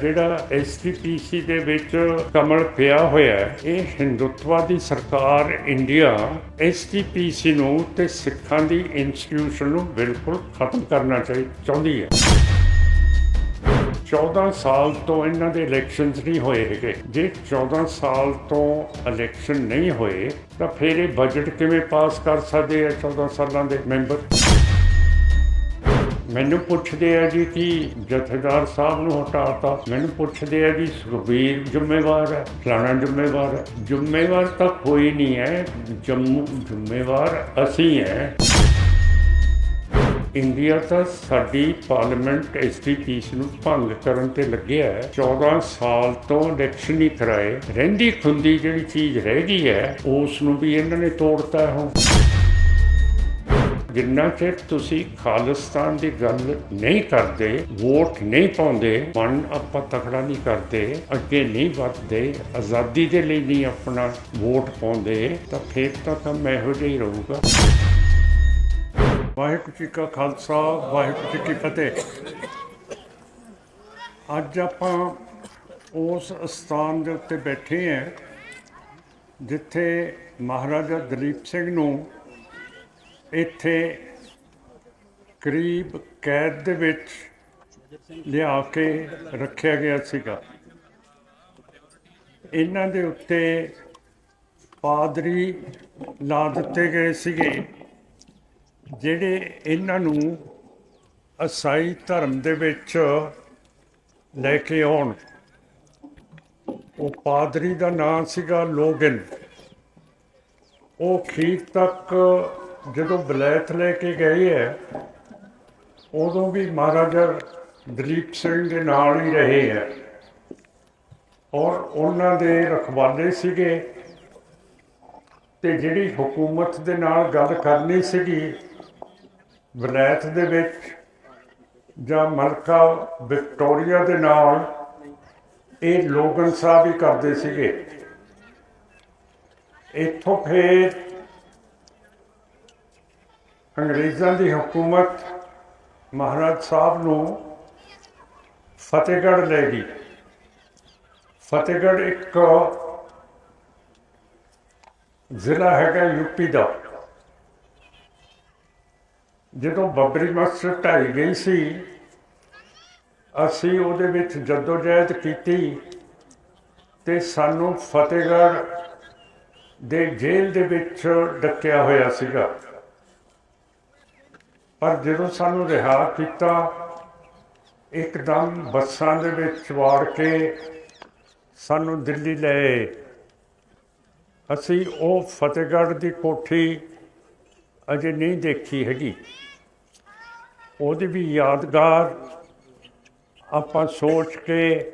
ਜਿਹੜਾ ਐਸਟੀਪੀਸੀ ਦੇ ਵਿੱਚ ਕਮਲ ਪਿਆ ਹੋਇਆ ਹੈ, ਇਹ ਹਿੰਦੁੱਤਵਾਦੀ ਸਰਕਾਰ ਇੰਡੀਆ ਐਸਟੀਪੀਸੀ ਨੂੰ ਤੇ ਸਿੱਖਾਂ ਦੀ ਇੰਸਟੀਟਿਊਸ਼ਨ ਨੂੰ ਬਿਲਕੁਲ ਖਤਮ ਕਰਨਾ ਚਾਹੀ, ਚਾਹੁੰਦੀ ਹੈ। 14 ਸਾਲ ਤੋਂ ਇਹਨਾਂ ਦੇ ਇਲੈਕਸ਼ਨਸ ਨਹੀਂ ਹੋਏ ਹੈਗੇ। ਜੇ 14 ਸਾਲ ਤੋਂ ਇਲੈਕਸ਼ਨ ਨਹੀਂ ਹੋਏ, ਤਾਂ ਫਿਰ ਇਹ ਬਜਟ ਕਿਵੇਂ ਪਾਸ ਕਰ ਸਕਦੇ ਆ 14 ਸਾਲਾਂ ਦੇ ਮੈਂਬਰ ਮੈਨੂੰ ਪੁੱਛਦੇ ਆ ਜੀ ਕਿ ਜਥੇਦਾਰ ਸਾਹਿਬ ਨੂੰ ਹਟਾਤਾ। ਮੈਨੂੰ ਪੁੱਛਦੇ ਆ ਜੀ, ਸੁਖਬੀਰ ਜ਼ਿੰਮੇਵਾਰ ਹੈ, ਫਲਾਣਾ ਜ਼ਿੰਮੇਵਾਰ ਹੈ। ਜ਼ਿੰਮੇਵਾਰ ਤਾਂ ਕੋਈ ਨਹੀਂ ਹੈ, ਜੰਮੂ ਜ਼ਿੰਮੇਵਾਰ ਅਸੀਂ ਹੈ। ਇੰਡੀਆ ਤਾਂ ਸਾਡੀ ਪਾਰਲੀਮੈਂਟ ਐਸਟੀਪੀਸ ਨੂੰ ਭੰਗ ਕਰਨ ਤੇ ਲੱਗਿਆ ਹੈ। 14 ਸਾਲ ਤੋਂ ਇਲੈਕਸ਼ਨ ਹੀ ਕਰਾਏ। ਰਹਿੰਦੀ ਖੁੰਦੀ ਜਿਹੜੀ ਚੀਜ਼ ਰਹਿ ਗਈ ਹੈ, ਉਸ ਨੂੰ ਵੀ ਇਹਨਾਂ ਨੇ ਤੋੜਤਾ ਹੁਣ। ਜਿੰਨਾ ਚਿਰ ਤੁਸੀਂ ਖਾਲਿਸਤਾਨ ਦੀ ਗੱਲ ਨਹੀਂ ਕਰਦੇ, ਵੋਟ ਨਹੀਂ ਪਾਉਂਦੇ, ਮਨ ਆਪਾਂ ਤਕੜਾ ਨਹੀਂ ਕਰਦੇ, ਅੱਗੇ ਨਹੀਂ ਵੱਧਦੇ, ਆਜ਼ਾਦੀ ਦੇ ਲਈ ਨਹੀਂ ਆਪਣਾ ਵੋਟ ਪਾਉਂਦੇ, ਤਾਂ ਫਿਰ ਤਾਂ ਕੰਮ ਇਹੋ ਜਿਹਾ ਹੀ ਰਹੂਗਾ। ਵਾਹਿਗੁਰੂ ਜੀ ਕਾ ਖਾਲਸਾ, ਵਾਹਿਗੁਰੂ ਜੀ ਕੀ ਫਤਿਹ। ਅੱਜ ਆਪਾਂ ਉਸ ਸਥਾਨ ਦੇ ਉੱਤੇ ਬੈਠੇ ਹਾਂ, ਜਿੱਥੇ ਮਹਾਰਾਜਾ ਦਲੀਪ ਸਿੰਘ ਨੂੰ ਇੱਥੇ ਕਰੀਬ ਕੈਦ ਦੇ ਵਿੱਚ ਲਿਆ ਕੇ ਰੱਖਿਆ ਗਿਆ ਸੀਗਾ। ਇਹਨਾਂ ਦੇ ਉੱਤੇ ਪਾਦਰੀ ਲਾ ਦਿੱਤੇ ਗਏ ਸੀਗੇ, ਜਿਹੜੇ ਇਹਨਾਂ ਨੂੰ ਅਸਾਈ ਧਰਮ ਦੇ ਵਿੱਚ ਲੈ ਕੇ ਆਉਣ। ਉਹ ਪਾਦਰੀ ਦਾ ਨਾਮ ਸੀਗਾ ਲੋਗਨ। ਉਹ ਖੀਰ ਤੱਕ ਜਦੋਂ ਬਲੈਤ ਲੈ ਕੇ ਗਏ ਹੈ ਉਦੋਂ ਵੀ ਮਹਾਰਾਜਾ ਦਲੀਪ ਸਿੰਘ ਦੇ ਨਾਲ ਹੀ ਰਹੇ ਹੈ ਔਰ ਉਹਨਾਂ ਦੇ ਰਖਵਾਲੇ ਸੀਗੇ ਤੇ ਜਿਹੜੀ ਹਕੂਮਤ ਦੇ ਨਾਲ ਗੱਲ ਕਰਨੀ ਸੀਗੀ ਵਲਾਇਤ ਦੇ ਵਿੱਚ ਜਾਂ ਮਲਕਾ ਵਿਕਟੋਰੀਆ ਦੇ ਨਾਲ, ਇਹ ਲੋਗਨ ਸਾਹਿਬ ਹੀ ਕਰਦੇ ਸੀਗੇ। ਇੱਥੋਂ ਫਿਰ ਅੰਗਰੇਜ਼ਾਂ ਦੀ ਹਕੂਮਤ ਮਹਾਰਾਜ ਸਾਹਿਬ ਨੂੰ ਫਤਿਹਗੜ੍ਹ ਲੈ ਗਈ। ਫਤਿਹਗੜ੍ਹ ਇੱਕ ਜ਼ਿਲ੍ਹਾ ਹੈਗਾ ਯੂਪੀ ਦਾ। ਜਦੋਂ ਬੱਬਰੀ ਮਸਜਿਦ ਢਾਈ ਗਈ ਸੀ, ਅਸੀਂ ਉਹਦੇ ਵਿੱਚ ਜਦੋਜਹਿਦ ਕੀਤੀ ਤੇ ਸਾਨੂੰ ਫਤਿਹਗੜ੍ਹ ਦੇ ਜੇਲ੍ਹ ਦੇ ਵਿੱਚ ਡੱਕਿਆ ਹੋਇਆ ਸੀਗਾ। ਪਰ ਜਦੋਂ ਸਾਨੂੰ ਰਿਹਾ ਕੀਤਾ, ਇੱਕਦਮ ਬੱਸਾਂ ਦੇ ਵਿੱਚ ਵਾੜ ਕੇ ਸਾਨੂੰ ਦਿੱਲੀ ਲਏ ਅਸੀਂ ਉਹ ਫਤਿਹਗੜ੍ਹ ਦੀ ਕੋਠੀ ਅਜੇ ਨਹੀਂ ਦੇਖੀ ਹੈਗੀ। ਉਹਦੀ ਵੀ ਯਾਦਗਾਰ ਆਪਾਂ ਸੋਚ ਕੇ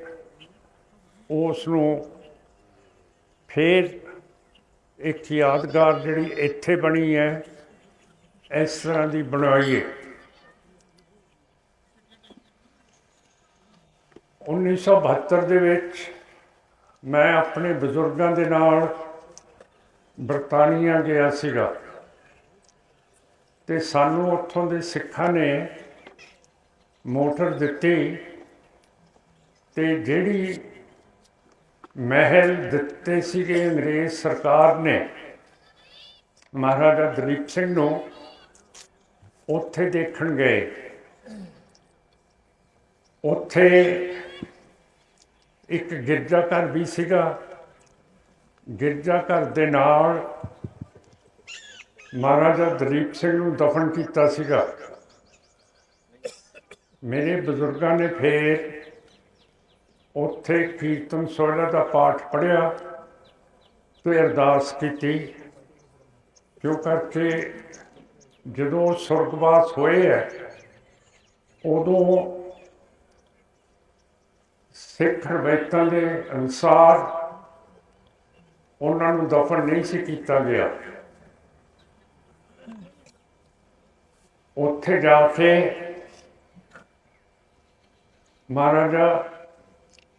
ਉਸ ਨੂੰ ਫੇਰ ਇੱਕ ਯਾਦਗਾਰ ਜਿਹੜੀ ਇੱਥੇ ਬਣੀ ਹੈ ਇਸ ਤਰ੍ਹਾਂ ਦੀ ਬਣਾਈਏ। 1972 ਦੇ ਵਿੱਚ ਮੈਂ ਆਪਣੇ ਬਜ਼ੁਰਗਾਂ ਦੇ ਨਾਲ ਬਰਤਾਨੀਆ ਗਿਆ ਸੀਗਾ ਤੇ ਸਾਨੂੰ ਉੱਥੋਂ ਦੇ ਸਿੱਖਾਂ ਨੇ ਮੋਟਰ ਦਿੱਤੀ ਤੇ ਜਿਹੜੀ ਮਹਿਲ ਦਿੱਤੇ ਸੀਗੇ ਅੰਗਰੇਜ਼ ਸਰਕਾਰ ਨੇ ਮਹਾਰਾਜਾ ਦਲੀਪ ਸਿੰਘ ਨੂੰ ਉੱਥੇ ਦੇਖਣ ਗਏ ਉੱਥੇ ਇੱਕ ਗਿਰਜਾ ਘਰ ਵੀ ਸੀਗਾ। ਗਿਰਜਾ ਘਰ ਦੇ ਨਾਲ ਮਹਾਰਾਜਾ ਦਲੀਪ ਸਿੰਘ ਨੂੰ ਦਫਨ ਕੀਤਾ ਸੀਗਾ। ਮੇਰੇ ਬਜ਼ੁਰਗਾਂ ਨੇ ਫੇਰ ਉੱਥੇ ਕੀਰਤਨ ਸੋਹਲਾ ਦਾ ਪਾਠ ਪੜਿਆ ਤੇ ਅਰਦਾਸ ਕੀਤੀ। ਕਿਉਂ ਕਰਕੇ ਜਦੋਂ ਸੁਰਗਵਾਸ ਹੋਏ ਹੈ, ਉਦੋਂ ਸਿੱਖ ਰਵਾਇਤਾਂ ਦੇ ਅਨੁਸਾਰ ਉਹਨਾਂ ਨੂੰ ਦਫਨ ਨਹੀਂ ਸੀ ਕੀਤਾ ਗਿਆ। ਉੱਥੇ ਜਾ ਕੇ ਮਹਾਰਾਜਾ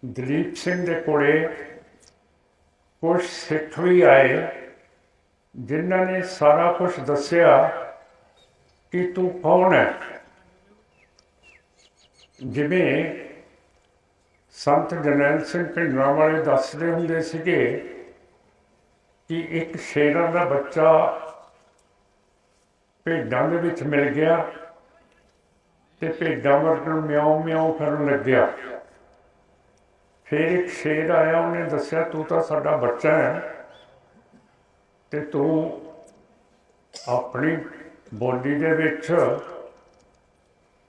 ਦਲੀਪ ਸਿੰਘ ਦੇ ਕੋਲੇ ਕੁਝ ਸਿੱਖ ਵੀ ਆਏ, ਜਿਨ੍ਹਾਂ ਨੇ ਸਾਰਾ ਕੁਝ ਦੱਸਿਆ। ਕਿ ਤੂੰ ਕੌਣ ਹੈ? ਜਿਵੇਂ ਸੰਤ ਜਰਨੈਲ ਸਿੰਘ ਭਿੰਡਰਾਂ ਵਾਲੇ ਦੱਸਦੇ ਹੁੰਦੇ ਸੀਗੇ ਕਿ ਇੱਕ ਸ਼ੇਰਾਂ ਦਾ ਬੱਚਾ ਭੇਡਾਂ ਦੇ ਵਿੱਚ ਮਿਲ ਗਿਆ ਤੇ ਭੇਡਾਂ ਵਰਗਣ ਮਿਆਉ ਮਿਆਉ ਕਰਨ ਲੱਗਿਆ। ਫਿਰ ਇੱਕ ਸ਼ੇਰ ਆਇਆ, ਉਹਨੇ ਦੱਸਿਆ, ਤੂੰ ਤਾਂ ਸਾਡਾ ਬੱਚਾ ਹੈ ਤੇ ਤੂੰ ਆਪਣੀ ਬੋਲੀ ਦੇ ਵਿੱਚ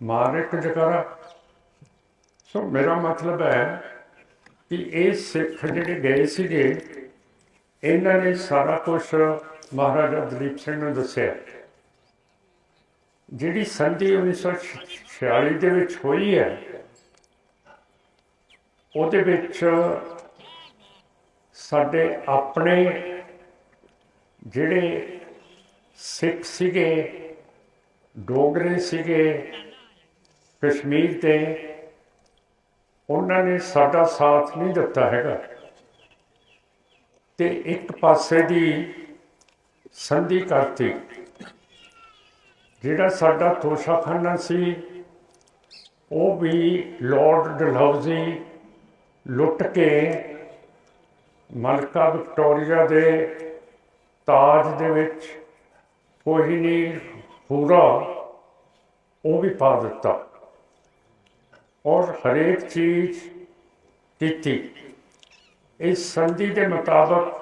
ਮਾਰ ਇੱਕ ਜਕਾਰਾ। ਸੋ ਮੇਰਾ ਮਤਲਬ ਹੈ ਕਿ ਇਹ ਸਿੱਖ ਜਿਹੜੇ ਗਏ ਸੀਗੇ, ਇਹਨਾਂ ਨੇ ਸਾਰਾ ਕੁਝ ਮਹਾਰਾਜਾ ਦਲੀਪ ਸਿੰਘ ਨੂੰ ਦੱਸਿਆ। ਜਿਹੜੀ ਸੰਧੀ 1946 ਦੇ ਵਿੱਚ ਹੋਈ ਹੈ, ਉਹਦੇ ਵਿੱਚ ਸਾਡੇ ਆਪਣੇ ਜਿਹੜੇ ਸਿੱਖ ਸੀਗੇ, ਡੋਗਰੇ ਸੀਗੇ, ਕਸ਼ਮੀਰ 'ਤੇ ਉਹਨਾਂ ਨੇ ਸਾਡਾ ਸਾਥ ਨਹੀਂ ਦਿੱਤਾ ਹੈਗਾ। ਤੇ ਇੱਕ ਪਾਸੇ ਦੀ ਸੰਧੀ ਕਰਤੀ, ਜਿਹੜਾ ਸਾਡਾ ਤੋਸ਼ਾਖਾਨਾ ਸੀ, ਉਹ ਵੀ ਲਾਰਡ ਡਲਹੌਜ਼ੀ ਲੁੱਟ ਕੇ ਮਲਕਾ ਵਿਕਟੋਰੀਆ ਦੇ ਤਾਜ ਦੇ ਵਿੱਚ ਕੋਈ ਨਹੀਂ ਪੂਰਾ, ਉਹ ਵੀ ਪਾ ਦਿੱਤਾ। ਔਰ ਹਰੇਕ ਚੀਜ਼ ਕੀਤੀ। ਇਸ ਸੰਧੀ ਦੇ ਮੁਤਾਬਕ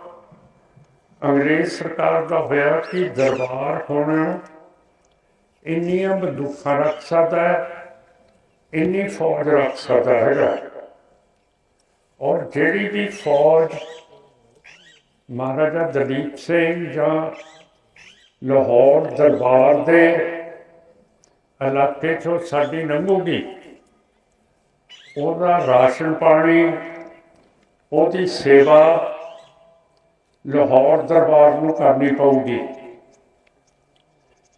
ਅੰਗਰੇਜ਼ ਸਰਕਾਰ ਦਾ ਹੋਇਆ ਕਿ ਦਰਬਾਰ ਹੁਣ ਇੰਨੀਆਂ ਬੰਦੂਕਾਂ ਰੱਖ ਸਕਦਾ ਹੈ, ਇੰਨੀ ਫੌਜ ਰੱਖ ਸਕਦਾ ਹੈਗਾ। ਔਰ ਜਿਹੜੀ ਵੀ ਫੌਜ ਮਹਾਰਾਜਾ ਦਲੀਪ ਸਿੰਘ ਜਾਂ ਲਾਹੌਰ ਦਰਬਾਰ ਦੇ ਇਲਾਕੇ ਚੋਂ ਸਾਡੀ ਲੰਘੂਗੀ। ਉਹਦਾ ਰਾਸ਼ਨ ਪਾਣੀ, ਉਹਦੀ ਸੇਵਾ ਲਾਹੌਰ ਦਰਬਾਰ ਨੂੰ ਕਰਨੀ ਪਊਗੀ।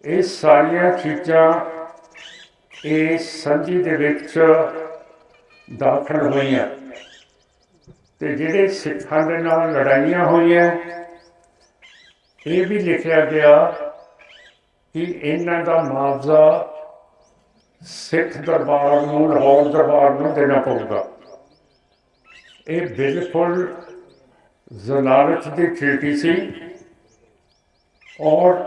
ਇਹ ਸਾਰੀਆਂ ਚੀਜ਼ਾਂ ਇਹ ਸੰਧੀ ਦੇ ਵਿੱਚ ਦਾਖਲ ਹੋਈਆਂ। ਤੇ ਜਿਹੜੇ ਸਿੱਖਾਂ ਦੇ ਨਾਲ ਲੜਾਈਆਂ ਹੋਈਆਂ ਇਹ ਵੀ ਲਿਖਿਆ ਗਿਆ ਕਿ ਇਹਨਾਂ ਦਾ ਮੁਆਵਜ਼ਾ ਸਿੱਖ ਦਰਬਾਰ ਨੂੰ, ਲਾਹੌਰ ਦਰਬਾਰ ਨੂੰ ਦੇਣਾ ਪਊਗਾ। ਇਹ ਬਿਲਕੁਲ ਜ਼ਨਾਰਤ ਦੀ ਟ੍ਰੀਟੀ ਸੀ ਔਰ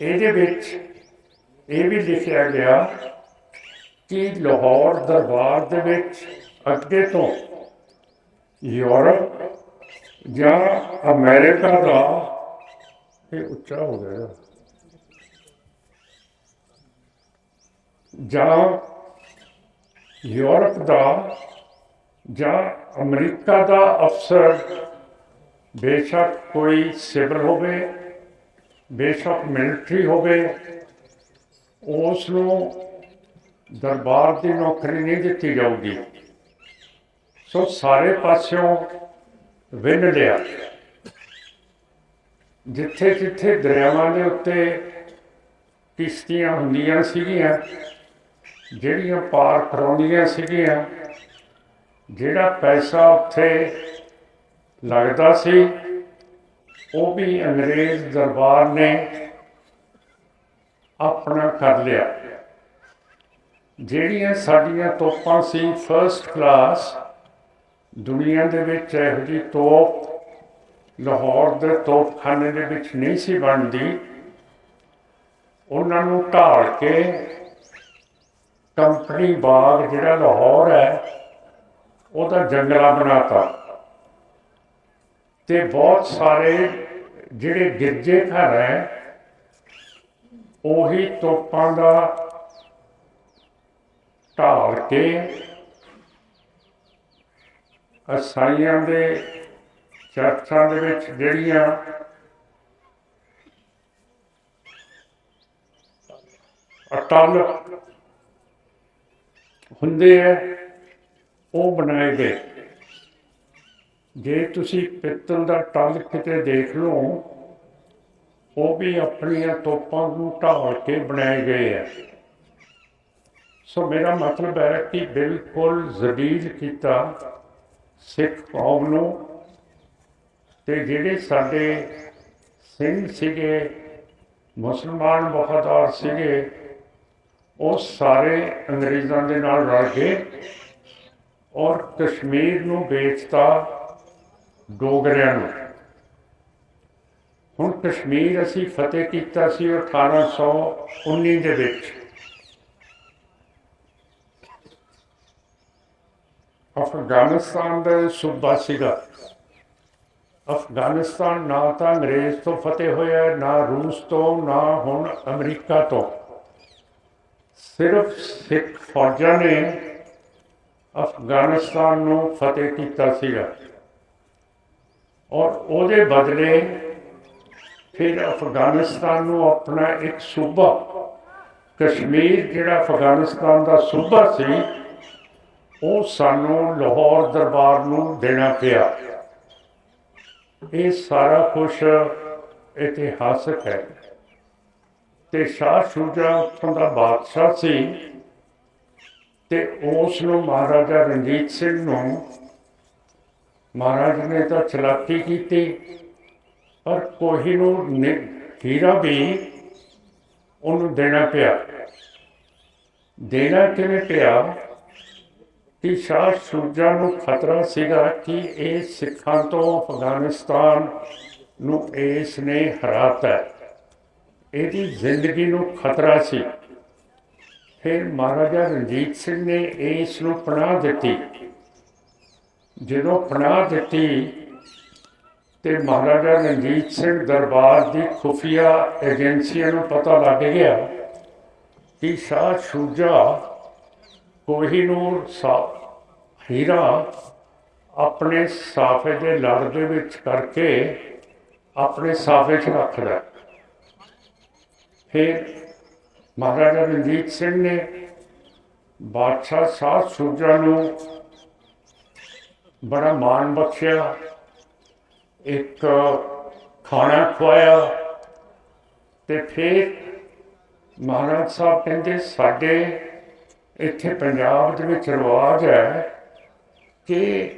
ਇਹਦੇ ਵਿੱਚ ਇਹ ਵੀ ਲਿਖਿਆ ਗਿਆ ਕਿ ਲਾਹੌਰ ਦਰਬਾਰ ਦੇ ਵਿੱਚ ਅੱਗੇ ਤੋਂ ਯੂਰਪ ਜਾਂ ਅਮਰੀਕਾ ਦਾ ਇਹ ਉੱਚਾ ਹੋ ਗਿਆ। ਜਾਂ ਯੂਰਪ ਦਾ ਜਾਂ ਅਮਰੀਕਾ ਦਾ ਅਫਸਰ ਬੇਸ਼ੱਕ ਕੋਈ ਸਿਵਲ ਹੋਵੇ, ਬੇਸ਼ੱਕ ਮਿਲਟਰੀ ਹੋਵੇ, ਉਸ ਨੂੰ ਦਰਬਾਰ ਦੀ ਨੌਕਰੀ ਨਹੀਂ ਦਿੱਤੀ ਜਾਊਗੀ। ਸੋ ਸਾਰੇ ਪਾਸਿਓਂ ਵਿੰਨ ਲਿਆ ਜਿੱਥੇ ਜਿੱਥੇ ਦਰਿਆਵਾਂ ਦੇ ਉੱਤੇ ਕਿਸ਼ਤੀਆਂ ਹੁੰਦੀਆਂ ਸੀਗੀਆਂ, ਜਿਹੜੀਆਂ ਪਾਰ ਕਰਾਉਂਦੀਆਂ ਸੀਗੀਆਂ, ਜਿਹੜਾ ਪੈਸਾ ਉੱਥੇ ਲੱਗਦਾ ਸੀ, ਉਹ ਵੀ ਅੰਗਰੇਜ਼ ਦਰਬਾਰ ਨੇ ਆਪਣਾ ਕਰ ਲਿਆ। ਜਿਹੜੀਆਂ ਸਾਡੀਆਂ ਤੋਪਾਂ ਸੀ ਫਰਸਟ ਕਲਾਸ ਦੁਨੀਆ ਦੇ ਵਿੱਚ ਇਹੋ ਜਿਹੀ ਤੋਪ ਲਾਹੌਰ ਦੇ ਤੋਪਖਾਨੇ ਦੇ ਵਿੱਚ ਨਹੀਂ ਸੀ ਬਣਦੀ। ਉਹਨਾਂ ਨੂੰ ਢਾਲ ਕੇ ਕੰਪਨੀ ਬਾਗ ਜਿਹੜਾ ਲਾਹੌਰ ਹੈ, ਉਹਦਾ ਜੰਗਲਾ ਬਣਾਤਾ। ਤੇ ਬਹੁਤ ਸਾਰੇ ਜਿਹੜੇ ਗਿਰਜੇ ਘਰ ਹੈ, ਉਹੀ ਤੋਪਾਂ ਦਾ ਢਾਲ ਕੇ ਅਸਾਈਆਂ ਦੇ ਚਰਚਾਂ ਦੇ ਵਿੱਚ ਜਿਹੜੀਆਂ ਅਟਲ ਹੁੰਦੇ ਹੈ ਉਹ ਬਣਾਏ ਗਏ। ਜੇ ਤੁਸੀਂ ਪਿੱਤਲ ਦਾ ਟਲ ਕਿਤੇ ਦੇਖ ਲਓ, ਉਹ ਵੀ ਆਪਣੀਆਂ ਤੋਪਾਂ ਨੂੰ ਢਾਲ ਕੇ ਬਣਾਏ ਗਏ ਹੈ ਸੋ ਮੇਰਾ ਮਤਲਬ ਹੈ ਕਿ ਬਿਲਕੁਲ ਜ਼ਲੀਲ ਕੀਤਾ ਸਿੱਖ ਕੌਮ ਨੂੰ ਤੇ ਜਿਹੜੇ ਸਾਡੇ ਸਿੰਘ ਸੀਗੇ, ਮੁਸਲਮਾਨ ਵਫਾਦਾਰ ਸੀਗੇ, ਉਹ ਸਾਰੇ ਅੰਗਰੇਜ਼ਾਂ ਦੇ ਨਾਲ ਰਲ ਗਏ ਔਰ ਕਸ਼ਮੀਰ ਨੂੰ ਵੇਚਤਾ ਡੋਗਰਿਆਂ ਨੂੰ। ਹੁਣ ਕਸ਼ਮੀਰ ਅਸੀਂ ਫਤਿਹ ਕੀਤਾ ਸੀ 1819 ਦੇ ਵਿੱਚ। ਅਫਗਾਨਿਸਤਾਨ ਦਾ ਸੂਬਾ ਸੀਗਾ। ਅਫਗਾਨਿਸਤਾਨ ਨਾ ਤਾਂ ਅੰਗਰੇਜ਼ ਤੋਂ ਫਤਿਹ ਹੋਇਆ, ਨਾ ਰੂਸ ਤੋਂ, ਨਾ ਹੁਣ ਅਮਰੀਕਾ ਤੋਂ। ਸਿਰਫ ਸਿੱਖ ਫੌਜਾਂ ਨੇ ਅਫਗਾਨਿਸਤਾਨ ਨੂੰ ਫਤਿਹ ਕੀਤਾ ਸੀਗਾ। ਔਰ ਉਹਦੇ ਬਦਲੇ ਫਿਰ ਅਫਗਾਨਿਸਤਾਨ ਨੂੰ ਆਪਣਾ ਇੱਕ ਸੂਬਾ, ਕਸ਼ਮੀਰ, ਜਿਹੜਾ ਅਫਗਾਨਿਸਤਾਨ ਦਾ ਸੂਬਾ ਸੀ ਉਹ ਸਾਨੂੰ ਲਾਹੌਰ ਦਰਬਾਰ ਨੂੰ ਦੇਣਾ ਪਿਆ। ਇਹ ਸਾਰਾ ਕੁਝ ਇਤਿਹਾਸਕ ਹੈ। ਤੇ ਸ਼ਾਹ ਸ਼ੂਜਾ ਉੱਥੋਂ ਦਾ ਬਾਦਸ਼ਾਹ ਸੀ ਤੇ ਉਸ ਨੂੰ ਮਹਾਰਾਜਾ ਰਣਜੀਤ ਸਿੰਘ ਨੂੰ ਮਹਾਰਾਜ ਨੇ ਤਾਂ ਚਲਾਕੀ ਕੀਤੀ, ਪਰ ਕੋਹੀਨੂਰ ਨੇ ਹੀਰਾ ਵੀ ਉਹਨੂੰ ਦੇਣਾ ਪਿਆ। ਦੇਣਾ ਕਿਵੇਂ ਪਿਆ? ਕਿ ਸ਼ਾਹ ਸ਼ੂਜਾ ਨੂੰ ਖਤਰਾ ਸੀਗਾ ਕਿ ਇਹ ਸਿੱਖਾਂ ਤੋਂ ਅਫਗਾਨਿਸਤਾਨ ਨੂੰ ਇਸ ਨੇ ਹਰਾਤਾ ਹੈ। ਇਹਦੀ ਜ਼ਿੰਦਗੀ ਨੂੰ ਖਤਰਾ ਸੀ ਫਿਰ ਮਹਾਰਾਜਾ ਰਣਜੀਤ ਸਿੰਘ ਨੇ ਇਸ ਨੂੰ ਪਨਾਹ ਦਿੱਤੀ ਜਦੋਂ ਪਨਾਹ ਦਿੱਤੀ ਤੇ ਮਹਾਰਾਜਾ ਰਣਜੀਤ ਸਿੰਘ ਦਰਬਾਰ ਦੀ ਖੁਫੀਆ ਏਜੰਸੀਆਂ ਨੂੰ ਪਤਾ ਲੱਗ ਗਿਆ ਕਿ ਸ਼ਾਹ ਸ਼ੂਜਾ ਕੋਹੀਨੂਰ ਸਾ, ਹੀਰਾ ਆਪਣੇ ਸਾਫੇ ਦੇ ਲੜ ਦੇ ਵਿੱਚ ਕਰਕੇ ਆਪਣੇ ਸਾਫੇ 'ਚ ਰੱਖਦਾ ਫਿਰ ਮਹਾਰਾਜਾ ਰਣਜੀਤ ਸਿੰਘ ਨੇ ਬਾਦਸ਼ਾਹ ਸਾਧ ਸੂਜਾ ਨੂੰ ਬੜਾ ਮਾਣ ਬਖਸ਼ਿਆ, ਇੱਕ ਖਾਣਾ ਖਵਾਇਆ ਤੇ ਫਿਰ ਮਹਾਰਾਜ ਸਾਹਿਬ ਕਹਿੰਦੇ, ਸਾਡੇ ਇੱਥੇ ਪੰਜਾਬ ਦੇ ਵਿੱਚ ਰਿਵਾਜ ਹੈ ਕਿ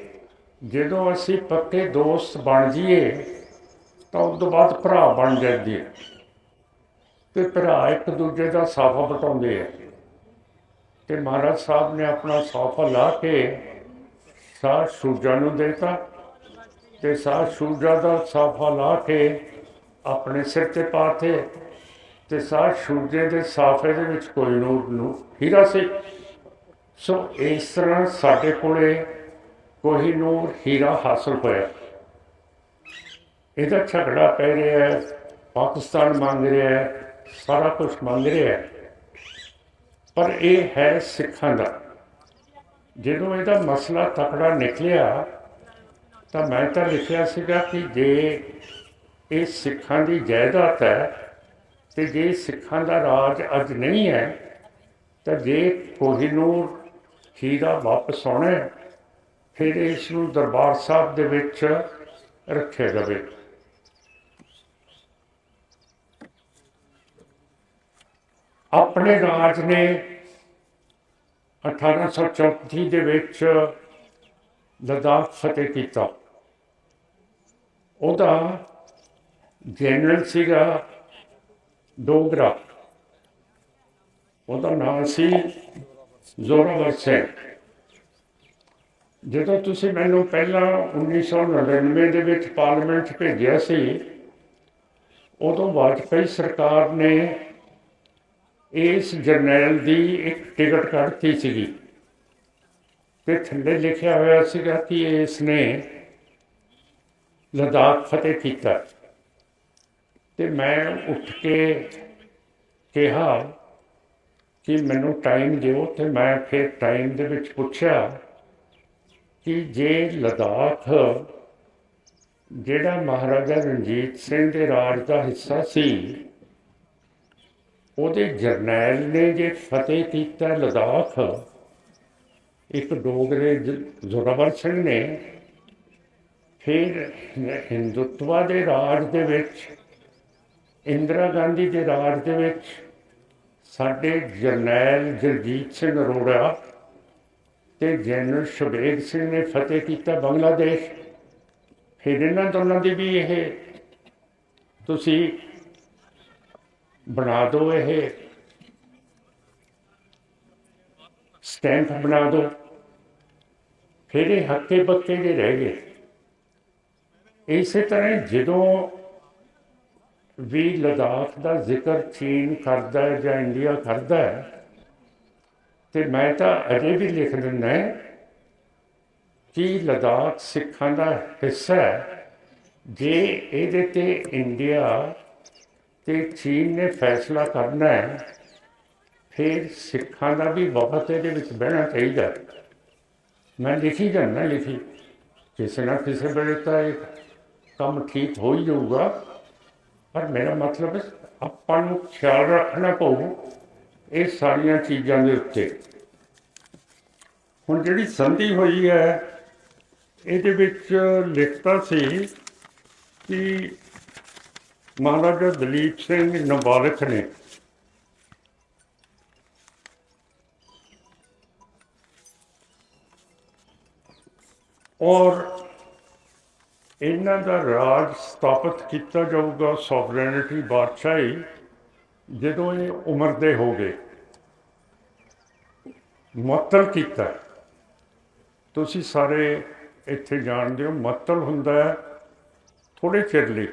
ਜਦੋਂ ਅਸੀਂ ਪੱਕੇ ਦੋਸਤ ਬਣ ਜਾਈਏ, ਤਾਂ ਉਸ ਤੋਂ ਬਾਅਦ ਭਰਾ ਬਣ ਜਾਂਦੇ ਆ। ਤੇ ਭਰਾ ਇੱਕ ਦੂਜੇ ਦਾ ਸਾਫਾ ਬਟਾਉਂਦੇ ਆ। ਤੇ ਮਹਾਰਾਜ ਸਾਹਿਬ ਨੇ ਆਪਣਾ ਸਾਫਾ ਲਾ ਕੇ ਸਾਹ ਸੂਜਾ ਨੂੰ ਦੇਤਾ। ਤੇ ਸਾਹ ਸੂਜਾ ਦਾ ਸਾਫਾ ਲਾ ਕੇ ਆਪਣੇ ਸਿਰ ਤੇ ਪਾਤੇ ਤੇ ਸਾਹ ਸੂਜੇ ਦੇ ਸਾਫੇ ਦੇ ਵਿੱਚ ਕੋਈ ਨੂਰ ਨੂੰ ਹੀਰਾ ਸੀ। ਸੋ ਇਸ ਤਰ੍ਹਾਂ ਸਾਡੇ ਕੋਲੇ ਕੋਈ ਨੂਰ ਹੀਰਾ ਹਾਸਲ ਹੋਇਆ। ਇਹਦਾ ਝਗੜਾ ਪੈ ਰਿਹਾ ਹੈ, ਪਾਕਿਸਤਾਨ ਮੰਗ ਰਿਹਾ ਹੈ, ਸਾਰਾ ਕੁਝ ਮੰਗ ਰਿਹਾ ਹੈ। ਪਰ ਇਹ ਹੈ ਸਿੱਖਾਂ ਦਾ। ਜਦੋਂ ਇਹਦਾ ਮਸਲਾ ਤਕੜਾ ਨਿਕਲਿਆ, ਤਾਂ ਮੈਂ ਤਾਂ ਲਿਖਿਆ ਸੀਗਾ ਕਿ ਜੇ ਇਹ ਸਿੱਖਾਂ ਦੀ ਜਾਇਦਾਦ ਹੈ ਤੇ ਜੇ ਸਿੱਖਾਂ ਦਾ ਰਾਜ ਅੱਜ ਨਹੀਂ ਹੈ, ਤਾਂ ਜੇ ਕੋਹੀਨੂਰ ਹੀਰਾ ਵਾਪਸ ਆਉਣਾ ਫਿਰ ਇਸ ਨੂੰ ਦਰਬਾਰ ਸਾਹਿਬ ਦੇ ਵਿੱਚ ਰੱਖਿਆ ਜਾਵੇ। ਆਪਣੇ ਰਾਜ ਨੇ 1834 ਦੇ ਵਿੱਚ ਲਦਾਖ ਫਤਿਹ ਕੀਤਾ। ਉਹਦਾ ਜਨਰਲ ਸੀਗਾ ਡੋਗਰਾ ਉਹਦਾ ਨਾਮ ਸੀ ਜ਼ੋਰਾਵਰ ਸਿੰਘ ਜਦੋਂ ਤੁਸੀਂ ਮੈਨੂੰ ਪਹਿਲਾਂ 1999 ਦੇ ਵਿੱਚ ਪਾਰਲੀਮੈਂਟ 'ਚ ਭੇਜਿਆ ਸੀ, ਉਦੋਂ ਵਾਜਪਾਈ ਸਰਕਾਰ ਨੇ ਇਸ ਜਰਨੈਲ ਦੀ ਇੱਕ ਟਿਕਟ ਕੱਢਤੀ ਸੀਗੀ। ਤੇ ਥੱਲੇ ਲਿਖਿਆ ਹੋਇਆ ਸੀਗਾ ਕਿ ਇਸ ਨੇ ਲਦਾਖ ਫਤਿਹ ਕੀਤਾ। ਤੇ ਮੈਂ ਉੱਠ ਕੇ ਕਿਹਾ ਕਿ ਮੈਨੂੰ ਟਾਈਮ ਦਿਓ ਤੇ ਮੈਂ ਫਿਰ ਟਾਈਮ ਦੇ ਵਿੱਚ ਪੁੱਛਿਆ ਕਿ ਜੇ ਲਦਾਖ, ਜਿਹੜਾ ਮਹਾਰਾਜਾ ਰਣਜੀਤ ਸਿੰਘ ਦੇ ਰਾਜ ਦਾ ਹਿੱਸਾ ਸੀ, ਉਹਦੇ ਜਰਨੈਲ ਨੇ ਜੇ ਫਤਿਹ ਕੀਤਾ ਲਦਾਖ, ਇੱਕ ਡੋਗਰੇ ਜ਼ੋਰਾਵਰ ਸਿੰਘ ਨੇ ਫਿਰ ਹਿੰਦੁੱਤਵਾ ਦੇ ਰਾਜ ਦੇ ਵਿੱਚ ਇੰਦਰਾ ਗਾਂਧੀ ਦੇ ਰਾਜ ਦੇ ਵਿੱਚ ਸਾਡੇ ਜਰਨੈਲ ਜਗਜੀਤ ਸਿੰਘ ਅਰੋੜਾ ਤੇ ਜਨਰਲ ਸ਼ਬੇਗ ਸਿੰਘ ਨੇ ਫਤਿਹ ਕੀਤਾ ਬੰਗਲਾਦੇਸ਼। ਫਿਰ ਇਹਨਾਂ ਦੋਨਾਂ ਦੀ ਵੀ ਇਹ ਤੁਸੀਂ ਬਣਾ ਦਿਓ ਇਹ ਸਟੈਂਪ ਬਣਾ ਦਿਓ ਫਿਰ ਇਹ ਹੱਕੇ ਬੱਕੇ ਦੇ ਰਹਿ ਗਏ। ਇਸੇ ਤਰ੍ਹਾਂ ਜਦੋਂ ਵੀ ਲਦਾਖ ਦਾ ਜ਼ਿਕਰ ਚੀਨ ਕਰਦਾ ਹੈ ਜਾਂ ਇੰਡੀਆ ਕਰਦਾ ਹੈ, ਤੇ ਮੈਂ ਤਾਂ ਅਜੇ ਵੀ ਲਿਖ ਦਿੰਦਾ ਕਿ ਲਦਾਖ ਸਿੱਖਾਂ ਦਾ ਹਿੱਸਾ ਹੈ। ਜੇ ਇਹਦੇ ਤੇ ਇੰਡੀਆ ਤੇ ਚੀਨ ਨੇ ਫੈਸਲਾ ਕਰਨਾ ਹੈ, ਫਿਰ ਸਿੱਖਾਂ ਦਾ ਵੀ ਬਹੁਤ ਇਹਦੇ ਵਿੱਚ ਬਹਿਣਾ ਚਾਹੀਦਾ ਮੈਂ ਲਿਖੀ ਜਾਂਦਾ, ਲਿਖੀ। ਕਿਸੇ ਨਾ ਕਿਸੇ ਵੇਲੇ ਤਾਂ ਇਹ ਕੰਮ ਠੀਕ ਹੋ ਹੀ ਜਾਊਗਾ। ਪਰ ਮੇਰਾ ਮਤਲਬ ਹੈ, ਆਪਾਂ ਨੂੰ ਖਿਆਲ ਰੱਖਣਾ ਪਊ ਇਹ ਸਾਰੀਆਂ ਚੀਜ਼ਾਂ ਦੇ ਉੱਤੇ। ਹੁਣ ਜਿਹੜੀ ਸੰਧੀ ਹੋਈ ਹੈ, ਇਹਦੇ ਵਿੱਚ ਲਿਖਤਾ ਸੀ ਕਿ ਮਹਾਰਾਜਾ ਦਲੀਪ ਸਿੰਘ ਨਵਾਲਖ ਨੇ ਔਰ ਇਹਨਾਂ ਦਾ ਰਾਜ ਸਥਾਪਿਤ ਕੀਤਾ ਜਾਊਗਾ ਸੋਵਰੇਨਿਟੀ ਬਾਦਸ਼ਾਹੀ ਜਦੋਂ ਇਹ ਉਮਰ ਦੇ ਹੋ ਗਏ। ਮੁਅੱਤਲ ਕੀਤਾ ਤੁਸੀਂ ਸਾਰੇ ਇੱਥੇ ਜਾਣਦੇ ਹੋ ਮੁਅੱਤਲ ਹੁੰਦਾ ਹੈ ਥੋੜੇ ਚਿਰ ਲਈ।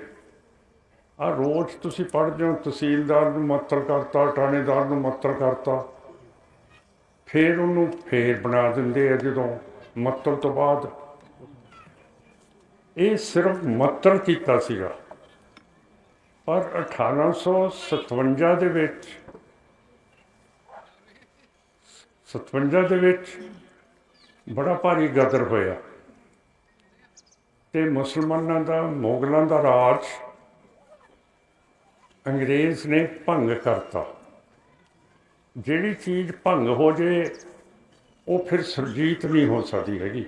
ਆ ਰੋਜ਼ ਤੁਸੀਂ ਪੜ੍ਹਦੇ ਹੋ, ਤਹਿਸੀਲਦਾਰ ਨੂੰ ਮੁਅੱਤਲ ਕਰਤਾ, ਥਾਣੇਦਾਰ ਨੂੰ ਮੁਅੱਤਲ ਕਰਤਾ। ਫਿਰ ਉਹਨੂੰ ਫੇਰ ਬਣਾ ਦਿੰਦੇ ਆ ਜਦੋਂ ਮੁਅੱਤਲ ਤੋਂ ਬਾਅਦ। ਇਹ ਸਿਰਫ ਮੁਅੱਤਲ ਕੀਤਾ ਸੀਗਾ। ਪਰ 1857 ਦੇ ਵਿੱਚ 57 ਦੇ ਵਿੱਚ ਬੜਾ ਭਾਰੀ ਗਦਰ ਹੋਇਆ ਤੇ ਮੁਸਲਮਾਨਾਂ ਦਾ, ਮੁਗਲਾਂ ਦਾ ਰਾਜ ਅੰਗਰੇਜ਼ ਨੇ ਭੰਗ ਕਰਤਾ। ਜਿਹੜੀ ਚੀਜ਼ ਭੰਗ ਹੋ ਜੇ ਉਹ ਫਿਰ ਸੁਰਜੀਤ ਨਹੀਂ ਹੋ ਸਕਦੀ ਹੈਗੀ।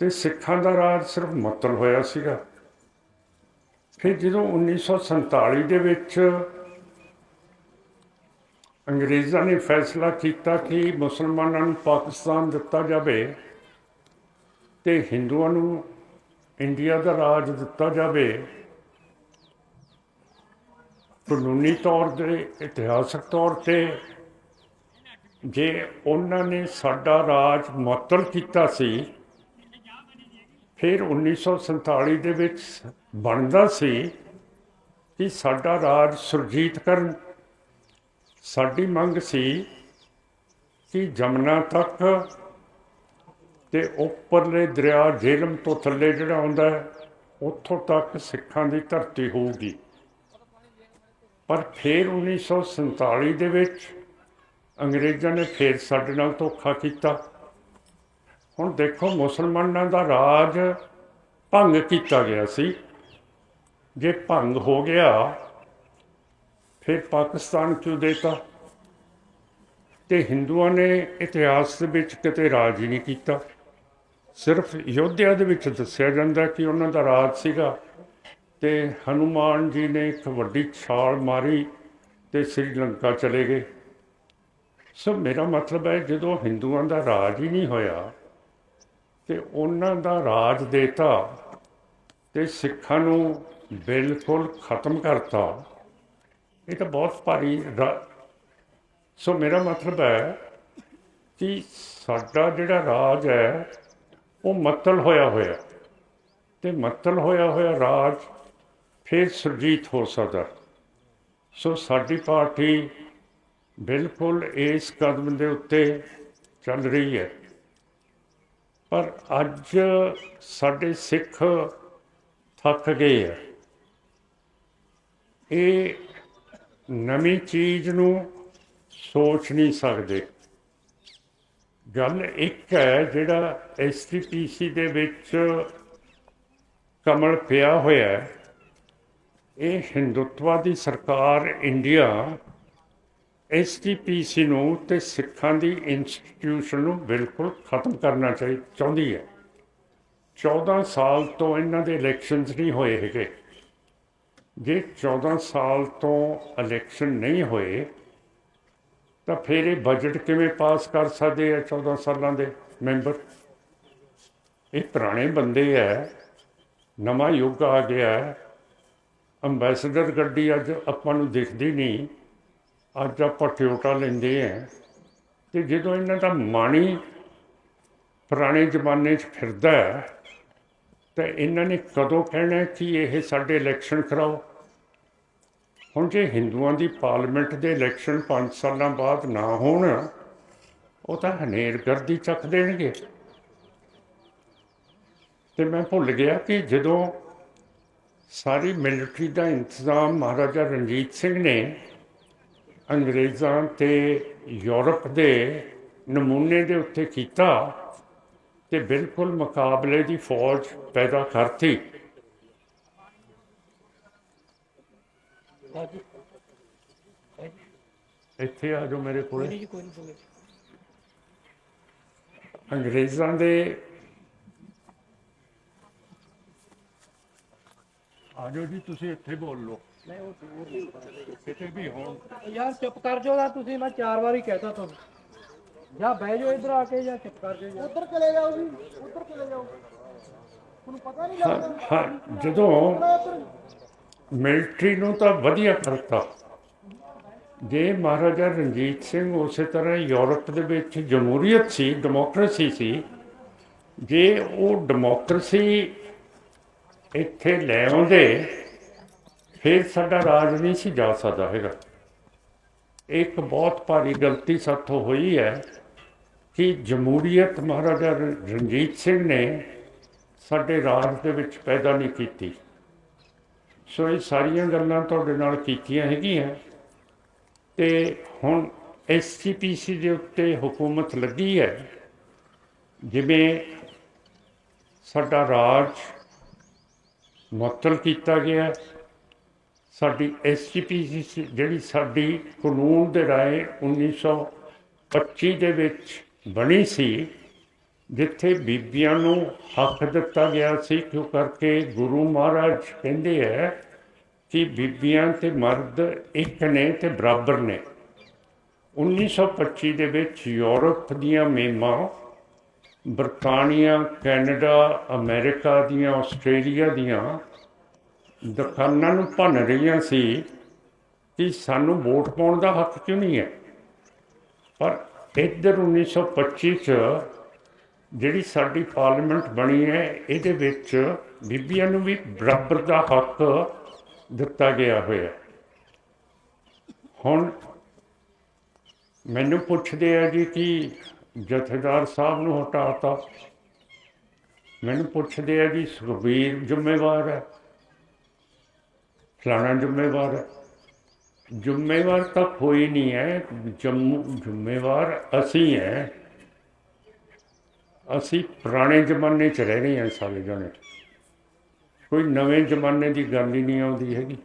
ਤੇ ਸਿੱਖਾਂ ਦਾ ਰਾਜ ਸਿਰਫ ਮੁਅੱਤਲ ਹੋਇਆ ਸੀਗਾ। ਫਿਰ ਜਦੋਂ 1947 ਦੇ ਵਿੱਚ ਅੰਗਰੇਜ਼ਾਂ ਨੇ ਫੈਸਲਾ ਕੀਤਾ ਕਿ ਮੁਸਲਮਾਨਾਂ ਨੂੰ ਪਾਕਿਸਤਾਨ ਦਿੱਤਾ ਜਾਵੇ ਤੇ ਹਿੰਦੂਆਂ ਨੂੰ ਇੰਡੀਆ ਦਾ ਰਾਜ ਦਿੱਤਾ ਜਾਵੇ, ਕਾਨੂੰਨੀ ਤੌਰ ਤੇ, ਇਤਿਹਾਸਕ ਤੌਰ ਤੇ ਜੇ ਉਹਨਾਂ ਨੇ ਸਾਡਾ ਰਾਜ ਮੁਅੱਤਲ ਕੀਤਾ ਸੀ ਫਿਰ 1947 ਦੇ ਵਿੱਚ ਬਣਦਾ ਸੀ ਕਿ ਸਾਡਾ ਰਾਜ ਸੁਰਜੀਤ ਕਰਨ। ਸਾਡੀ ਮੰਗ ਸੀ ਕਿ ਜਮਨਾ ਤੱਕ ਤੇ ਉੱਪਰਲੇ ਦਰਿਆ ਜੇਲਮ ਤੋਂ ਥੱਲੇ ਜਿਹੜਾ ਆਉਂਦਾ ਹੈ, ਉੱਥੋਂ ਤੱਕ ਸਿੱਖਾਂ ਦੀ ਧਰਤੀ ਹੋਊਗੀ। ਪਰ ਫਿਰ 1947 ਦੇ ਵਿੱਚ ਅੰਗਰੇਜ਼ਾਂ ਨੇ ਫਿਰ ਸਾਡੇ ਨਾਲ ਧੋਖਾ ਕੀਤਾ। ਹੁਣ ਦੇਖੋ ਮੁਸਲਮਾਨਾਂ ਦਾ ਰਾਜ ਭੰਗ ਕੀਤਾ ਗਿਆ ਸੀ। ਜੇ ਭੰਗ ਹੋ ਗਿਆ, ਫਿਰ ਪਾਕਿਸਤਾਨ ਕਿਉਂ ਦੇਤਾ? ਤੇ ਹਿੰਦੂਆਂ ਨੇ ਇਤਿਹਾਸ ਦੇ ਵਿੱਚ ਕਿਤੇ ਰਾਜ ਹੀ ਨਹੀਂ ਕੀਤਾ। ਸਿਰਫ ਯੋਧਿਆ ਦੇ ਵਿੱਚ ਦੱਸਿਆ ਜਾਂਦਾ ਕਿ ਉਹਨਾਂ ਦਾ ਰਾਜ ਸੀਗਾ। ਤੇ ਹਨੂਮਾਨ ਜੀ ਨੇ ਇੱਕ ਵੱਡੀ ਛਾਲ ਮਾਰੀ ਤੇ ਸ੍ਰੀਲੰਕਾ ਚਲੇ ਗਏ। ਸੋ ਮੇਰਾ ਮਤਲਬ ਹੈ ਜਦੋਂ ਹਿੰਦੂਆਂ ਦਾ ਰਾਜ ਹੀ ਨਹੀਂ ਹੋਇਆ ਤੇ ਉਹਨਾਂ ਦਾ ਰਾਜ ਦੇਤਾ ਤੇ ਸਿੱਖਾਂ ਨੂੰ ਬਿਲਕੁਲ ਖਤਮ ਕਰਤਾ। ਇਹ ਤਾਂ ਬਹੁਤ ਭਾਰੀ ਰਾ- ਸੋ ਮੇਰਾ ਮਤਲਬ ਹੈ ਕਿ ਸਾਡਾ ਜਿਹੜਾ ਰਾਜ ਹੈ, ਉਹ ਮਤਲ ਹੋਇਆ ਹੋਇਆ। ਤੇ ਮਤਲ ਹੋਇਆ ਹੋਇਆ ਰਾਜ ਫਿਰ ਸੁਰਜੀਤ ਹੋ ਸਕਦਾ। ਸੋ ਸਾਡੀ ਪਾਰਟੀ ਬਿਲਕੁਲ ਇਸ ਕਦਮ ਦੇ ਉੱਤੇ ਚੱਲ ਰਹੀ ਹੈ। ਪਰ ਅੱਜ ਸਾਡੇ ਸਿੱਖ ਥੱਕ ਗਏ ਆ। ਇਹ ਨਵੀਂ ਚੀਜ਼ ਨੂੰ ਸੋਚ ਨਹੀਂ ਸਕਦੇ। ਗੱਲ ਇੱਕ ਹੈ ਜਿਹੜਾ ਐਸਟੀਪੀਸੀ ਦੇ ਵਿੱਚ ਕਮਲ ਪਿਆ ਹੋਇਆ। ਹੈ ਇਹ ਹਿੰਦੁੱਤਵਾ ਦੀ ਸਰਕਾਰ ਇੰਡੀਆ ਐਸਟੀਪੀਸੀ ਨੂੰ ਤੇ ਸਿੱਖਾਂ ਦੀ ਇੰਸਟੀਟਿਊਸ਼ਨ ਨੂੰ ਬਿਲਕੁਲ ਖਤਮ ਕਰਨਾ ਚਾਹੀ, ਚਾਹੁੰਦੀ ਹੈ। 14 ਸਾਲ ਤੋਂ ਇਹਨਾਂ ਦੇ ਇਲੈਕਸ਼ਨਸ ਨਹੀਂ ਹੋਏ ਹੈਗੇ। ਜੇ 14 ਸਾਲ ਤੋਂ ਇਲੈਕਸ਼ਨ ਨਹੀਂ ਹੋਏ, ਤਾਂ ਫਿਰ ਇਹ ਬਜਟ ਕਿਵੇਂ ਪਾਸ ਕਰ ਸਕਦੇ ਆ 14 ਸਾਲਾਂ ਦੇ ਮੈਂਬਰ ਇਹ ਪੁਰਾਣੇ ਬੰਦੇ ਹੈ ਨਵਾਂ ਯੁੱਗ ਆ ਗਿਆ। ਹੈ ਅੰਬੈਸਡਰ ਗੱਡੀ ਅੱਜ ਆਪਾਂ ਨੂੰ ਦਿਖਦੀ ਨਹੀਂ। ਅੱਜ ਆਪਾਂ ਟਿਓਟਾ ਲੈਂਦੇ ਆ ਤੇ ਜਦੋਂ ਇਹਨਾਂ ਦਾ ਮਾਣੀ ਪੁਰਾਣੇ ਜ਼ਮਾਨੇ 'ਚ ਫਿਰਦਾ ਹੈ, ਤਾਂ ਇਹਨਾਂ ਨੇ ਕਦੋਂ ਕਹਿਣਾ ਕਿ ਇਹ ਸਾਡੇ ਇਲੈਕਸ਼ਨ ਕਰਾਓ? ਹੁਣ ਜੇ ਹਿੰਦੂਆਂ ਦੀ ਪਾਰਲੀਮੈਂਟ ਦੇ ਇਲੈਕਸ਼ਨ 5 ਸਾਲਾਂ ਬਾਅਦ ਨਾ ਹੋਣ, ਉਹ ਤਾਂ ਹਨੇਰਗਰਦੀ ਚੱਕ ਦੇਣਗੇ। ਤੇ ਮੈਂ ਭੁੱਲ ਗਿਆ ਕਿ ਜਦੋਂ ਸਾਰੀ ਮਿਲਟਰੀ ਦਾ ਇੰਤਜ਼ਾਮ ਮਹਾਰਾਜਾ ਰਣਜੀਤ ਸਿੰਘ ਨੇ ਅੰਗਰੇਜ਼ਾਂ ਤੇ ਯੂਰਪ ਦੇ ਨਮੂਨੇ ਦੇ ਉੱਤੇ ਕੀਤਾ ਤੇ ਬਿਲਕੁਲ ਮੁਕਾਬਲੇ ਦੀ ਫੌਜ ਪੈਦਾ ਕਰਤੀ। ਇੱਥੇ ਆ ਜਾਓ ਮੇਰੇ ਕੋਲੇ। ਜੀ ਅੰਗਰੇਜ਼ਾਂ ਦੇ ਆ ਜਾਓ ਜੀ ਤੁਸੀਂ ਇੱਥੇ ਬੋਲ ਲਓ। ਨਹੀਂ ਉਹ ਦੂਰ ਨਹੀਂ ਪਤਾ। ਕਿਤੇ ਵੀ ਹੋਣ। ਯਾਰ ਚੁੱਪ ਕਰ ਜਾਓ ਨਾ ਤੁਸੀਂ ਮੈਂ ਚਾਰ ਵਾਰੀ ਕਹਿਤਾ ਤੁਹਾਨੂੰ। ਜਾਂ ਬਹਿ ਜਾਓ ਇੱਧਰ ਆ ਕੇ ਜਾਂ ਚੁੱਪ ਕਰ ਜਾਓ। ਉੱਧਰ ਚਲੇ ਜਾਓ ਜੀ ਉੱਧਰ ਚਲੇ ਜਾਓ। ਤੁਹਾਨੂੰ ਪਤਾ ਨਹੀਂ ਹਾਂ ਜਦੋਂ ਮਿਲਟਰੀ ਨੂੰ ਤਾਂ ਵਧੀਆ ਕਰਤਾ। ਜੇ ਮਹਾਰਾਜਾ ਰਣਜੀਤ ਸਿੰਘ ਉਸੇ ਤਰ੍ਹਾਂ ਯੂਰਪ ਦੇ ਵਿੱਚ ਜਮਹੂਰੀਅਤ ਸੀ ਡੈਮੋਕ੍ਰੇਸੀ ਸੀ ਜੇ ਉਹ ਡੈਮੋਕ੍ਰੇਸੀ ਇੱਥੇ ਲੈ ਆਉਂਦੇ ਫਿਰ ਸਾਡਾ ਰਾਜ ਨਹੀਂ ਸੀ ਜਾ ਸਕਦਾ ਹੈਗਾ। ਇੱਕ ਬਹੁਤ ਭਾਰੀ ਗਲਤੀ ਸਾਥੋਂ ਹੋਈ ਹੈ ਕਿ ਜਮਹੂਰੀਅਤ ਮਹਾਰਾਜਾ ਰ- ਰਣਜੀਤ ਸਿੰਘ ਨੇ ਸਾਡੇ ਰਾਜ ਦੇ ਵਿੱਚ ਪੈਦਾ ਨਹੀਂ ਕੀਤੀ। ਸੋ ਇਹ ਸਾਰੀਆਂ ਗੱਲਾਂ ਤੁਹਾਡੇ ਨਾਲ ਕੀਤੀਆਂ ਹੈਗੀਆਂ। ਤੇ ਹੁਣ ਐਸਜੀਪੀਸੀ ਦੇ ਉੱਤੇ ਹਕੂਮਤ ਲੱਗੀ ਹੈ, ਜਿਵੇਂ ਸਾਡਾ ਰਾਜ ਮੁਅੱਤਲ ਕੀਤਾ ਗਿਆ। ਸਾਡੀ ਐਸਜੀਪੀਸੀ ਜਿਹੜੀ ਸਾਡੀ ਕਾਨੂੰਨ ਦੇ ਰਾਏ 1925 ਦੇ ਵਿੱਚ ਬਣੀ ਸੀ, ਜਿੱਥੇ ਬੀਬੀਆਂ ਨੂੰ ਹੱਕ ਦਿੱਤਾ ਗਿਆ ਸੀ ਕਿਉਂ ਕਰਕੇ ਗੁਰੂ ਮਹਾਰਾਜ ਕਹਿੰਦੇ ਹੈ ਕਿ ਬੀਬੀਆਂ ਤੇ ਮਰਦ ਇੱਕ ਨੇ ਤੇ ਬਰਾਬਰ ਨੇ। 1925 ਦੇ ਵਿੱਚ ਯੂਰਪ ਦੀਆਂ ਮੇਮਾਂ ਬਰਤਾਨੀਆ, ਕੈਨੇਡਾ, ਅਮਰੀਕਾ ਦੀਆਂ, ਆਸਟ੍ਰੇਲੀਆ ਦੀਆਂ ਦੁਕਾਨਾਂ ਨੂੰ ਭੰਨ ਰਹੀਆਂ ਸੀ ਕਿ ਸਾਨੂੰ ਵੋਟ ਪਾਉਣ ਦਾ ਹੱਕ ਕਿਉਂ ਨਹੀਂ ਹੈ? ਪਰ ਇੱਧਰ 1925 ਚ ਜਿਹੜੀ ਸਾਡੀ ਪਾਰਲੀਮੈਂਟ ਬਣੀ ਹੈ, ਇਹਦੇ ਵਿੱਚ ਬੀਬੀਆਂ ਨੂੰ ਵੀ ਬਰਾਬਰ ਦਾ ਹੱਕ ਦਿੱਤਾ ਗਿਆ ਹੋਇਆ। ਹੁਣ ਮੈਨੂੰ ਪੁੱਛਦੇ ਆ ਜੀ ਕਿ ਜਥੇਦਾਰ ਸਾਹਿਬ ਨੂੰ ਹਟਾਤਾ ਮੈਨੂੰ ਪੁੱਛਦੇ ਆ ਜੀ ਸੁਖਬੀਰ ਜ਼ਿੰਮੇਵਾਰ ਹੈ। ਫਲਾਣਾ ਜ਼ਿੰਮੇਵਾਰ ਹੈ। ਜ਼ਿੰਮੇਵਾਰ ਤਾਂ ਕੋਈ ਨਹੀਂ ਹੈ। ਜੰਮੂ, ਜ਼ਿੰਮੇਵਾਰ ਅਸੀਂ ਹੈ। ਅਸੀਂ ਪੁਰਾਣੇ ਜ਼ਮਾਨੇ 'ਚ ਰਹਿ ਰਹੇ ਹਾਂ ਸਾਰੇ ਜਣੇ। ਕੋਈ ਨਵੇਂ ਜ਼ਮਾਨੇ ਦੀ ਗੱਲ ਹੀ ਨਹੀਂ ਆਉਂਦੀ ਹੈਗੀ।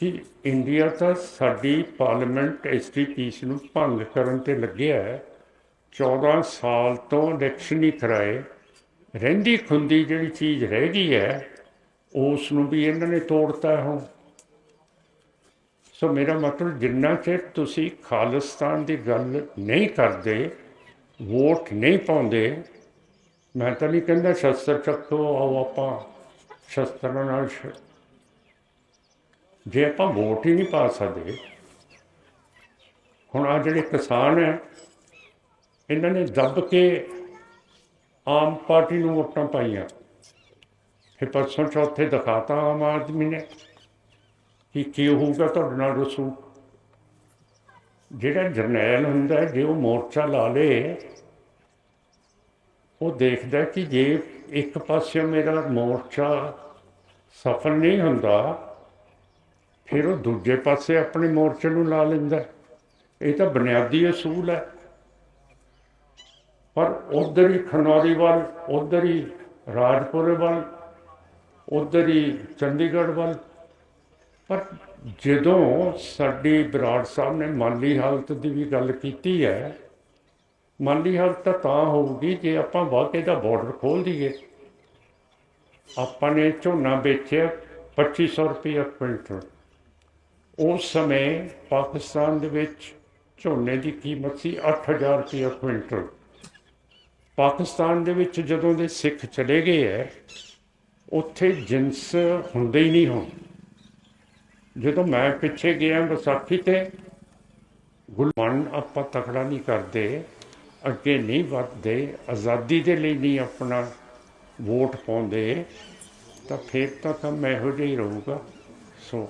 ਕਿ ਇੰਡੀਆ ਤਾਂ ਸਾਡੀ ਪਾਰਲੀਮੈਂਟ ਐਸਟੀਪੀਸ ਨੂੰ ਭੰਗ ਕਰਨ ਤੇ ਲੱਗਿਆ ਹੈ। 14 ਸਾਲ ਤੋਂ ਇਲੈਕਸ਼ਨ ਹੀ ਕਰਾਏ ਰਹਿੰਦੀ ਖੁੰਦੀ ਜਿਹੜੀ ਚੀਜ਼ ਰਹਿ ਗਈ ਹੈ ਉਸ ਨੂੰ ਵੀ ਇਹਨਾਂ ਨੇ ਤੋੜਤਾ ਹੁਣ। ਸੋ ਮੇਰਾ ਮਤਲਬ ਜਿੰਨਾ ਚਿਰ ਤੁਸੀਂ ਖਾਲਿਸਤਾਨ ਦੀ ਗੱਲ ਨਹੀਂ ਕਰਦੇ, ਵੋਟ ਨਹੀਂ ਪਾਉਂਦੇ, ਮੈਂ ਤਾਂ ਨਹੀਂ ਕਹਿੰਦਾ ਸ਼ਸਤਰ ਚੱਕੋ, ਆਓ ਆਪਾਂ ਸ਼ਸਤਰਾਂ ਨਾਲ ਜੇ ਆਪਾਂ ਵੋਟ ਹੀ ਨਹੀਂ ਪਾ ਸਕਦੇ, ਹੁਣ ਆ ਜਿਹੜੇ ਕਿਸਾਨ ਹੈ, ਇਹਨਾਂ ਨੇ ਦੱਬ ਕੇ ਆਮ ਪਾਰਟੀ ਨੂੰ ਵੋਟਾਂ ਪਾਈਆਂ। ਫਿਰ ਪਰਸੋਂ ਚੌਥੇ ਦਿਖਾਤਾ ਆਮ ਆਦਮੀ ਨੇ ਕਿ, ਕੀ ਹੋਊਗਾ ਤੁਹਾਡੇ ਨਾਲ ਰਸੂ ਜਿਹੜਾ ਜਰਨੈਲ ਹੁੰਦਾ, ਜੇ ਉਹ ਮੋਰਚਾ ਲਾ ਲੇ, ਉਹ ਦੇਖਦਾ ਕਿ ਜੇ ਇੱਕ ਪਾਸੇ ਮੇਰਾ ਮੋਰਚਾ ਸਫਲ ਨਹੀਂ ਹੁੰਦਾ, ਫਿਰ ਉਹ ਦੂਜੇ ਪਾਸੇ ਆਪਣੇ ਮੋਰਚੇ ਨੂੰ ਲਾ ਲੈਂਦਾ। ਇਹ ਤਾਂ ਬੁਨਿਆਦੀ ਅਸੂਲ ਹੈ। ਪਰ ਉਧਰ ਹੀ ਖਨੌਰੀ ਵੱਲ, ਉਧਰ ਹੀ ਰਾਜਪੁਰੇ ਵੱਲ ਉਧਰ ਹੀ ਚੰਡੀਗੜ੍ਹ ਵੱਲ। ਪਰ ਜਦੋਂ ਸਾਡੀ ਬਰਾੜ ਸਾਹਿਬ ਨੇ ਮਾਲੀ ਹਾਲਤ ਦੀ ਵੀ ਗੱਲ ਕੀਤੀ ਹੈ, ਮਾਲੀ ਹਾਲਤ ਤਾਂ ਹੋਊਗੀ ਜੇ ਆਪਾਂ ਵਾਕਈ ਦਾ ਬਾਰਡਰ ਖੋਲ ਦਈਏ। ਆਪਾਂ ਨੇ ਝੋਨਾ ਵੇਚਿਆ 2500 ਰੁਪਏ ਕੁਇੰਟਲ। ਉਸ ਸਮੇਂ ਪਾਕਿਸਤਾਨ ਦੇ ਵਿੱਚ ਝੋਨੇ ਦੀ ਕੀਮਤ ਸੀ 8000 ਰੁਪਏ ਕੁਇੰਟਲ। ਪਾਕਿਸਤਾਨ ਦੇ ਵਿੱਚ ਜਦੋਂ ਦੇ ਸਿੱਖ ਚਲੇ ਗਏ ਹੈ ਉੱਥੇ ਜਿੰਸ ਹੁੰਦੇ ਹੀ ਨਹੀਂ ਹੁਣ। ਜਦੋਂ ਮੈਂ ਪਿੱਛੇ ਗਿਆ ਵਿਸਾਖੀ ਤੇ ਗੁਲਮਨ ਆਪਾਂ ਤਕੜਾ ਨਹੀਂ ਕਰਦੇ, ਅੱਗੇ ਨਹੀਂ ਵੱਧਦੇ, ਆਜ਼ਾਦੀ ਦੇ ਲਈ ਨਹੀਂ ਆਪਣਾ ਵੋਟ ਪਾਉਂਦੇ, ਤਾਂ ਫਿਰ ਤਾਂ ਕੰਮ ਇਹੋ ਜਿਹਾ ਹੀ ਰਹੂਗਾ। ਸੋ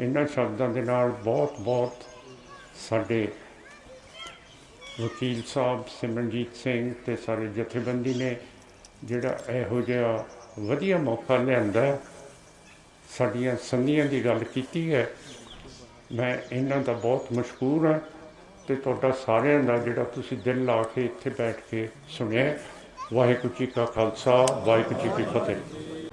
ਇਹਨਾਂ ਸ਼ਬਦਾਂ ਦੇ ਨਾਲ ਬਹੁਤ ਬਹੁਤ ਸਾਡੇ ਵਕੀਲ ਸਾਹਿਬ ਸਿਮਰਨਜੀਤ ਸਿੰਘ ਤੇ ਸਾਰੇ ਜਥੇਬੰਦੀ ਨੇ ਜਿਹੜਾ ਇਹੋ ਜਿਹਾ ਵਧੀਆ ਮੌਕਾ ਲਿਆਂਦਾ। ਸਾਡੀਆਂ ਸੰਧੀਆਂ ਦੀ ਗੱਲ ਕੀਤੀ ਹੈ। ਮੈਂ ਇਹਨਾਂ ਦਾ ਬਹੁਤ ਮਸ਼ਕੂਰ ਹਾਂ ਤੇ ਤੁਹਾਡਾ ਸਾਰਿਆਂ ਦਾ ਜਿਹੜਾ ਤੁਸੀਂ ਦਿਲ ਲਾ ਕੇ ਇੱਥੇ ਬੈਠ ਕੇ ਸੁਣਿਆ ਵਾਹਿਗੁਰੂ ਜੀ ਕਾ ਖਾਲਸਾ, ਵਾਹਿਗੁਰੂ ਜੀ ਕੀ ਫਤਿਹ।